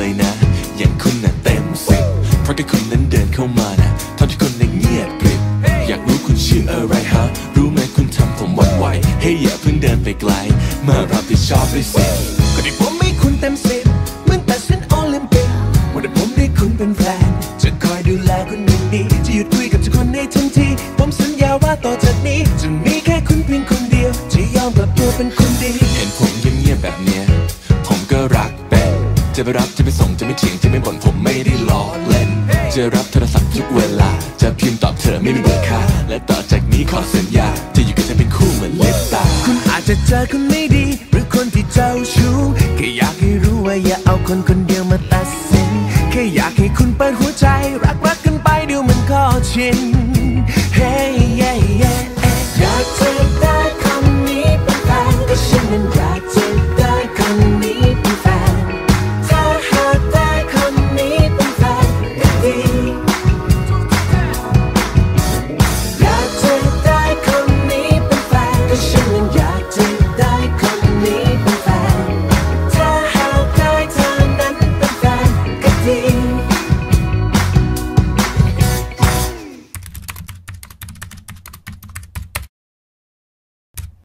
เลยนะ อย่างคุณน่ะเต็มสิบเพราะแค่คุณนั้นเดินเข้ามานะทำที่คนนั้นเงียบกริบ อยากรู้คุณชื่ออะไรฮะ รู้ไหมคุณทำผมหวั่นไหวเฮ้ยอย่าเพิ่งเดินไปไกล มารับผิดชอบด้วยสิก็ได้ผมให้คุณเต็มสิบเหมือนแต่เส้นโอลิมปิกวันนี้ผมได้คุณเป็นแฟนจะคอยดูแลคุณอย่างดีจะหยุดคุยกับทุกคนในทันที ผมสัญญาว่าต่อจากนี้จะมีแค่คุณเพียงคนเดียวจะยอมกลับตัวเป็นคนดี เห็นผมเงียบๆแบบเนี้ยผมก็รักเป็น จะไปรับจะไปส่งจะไม่เถียงจะไม่บ่นผมไม่ได้ล้อเล่น จะรับโทรศัพท์ทุกเวลา จะพิมพ์ตอบเธอไม่มีเบอร์ค่าและต่อจากนี้ขอสัญญา จะอยู่กับฉันเป็นคู่เหมือนเล็บตา คุณอาจจะเจอคนไม่ดี หรือคนที่เจ้าชู้แค่อยากให้รู้ว่าอย่าเอาคนคนเดียวมาตัดสินแค่อยากให้คุณเปิดหัวใจ รักรักกันไปเดี๋ยวมันก็ชิน Hey yeah yeah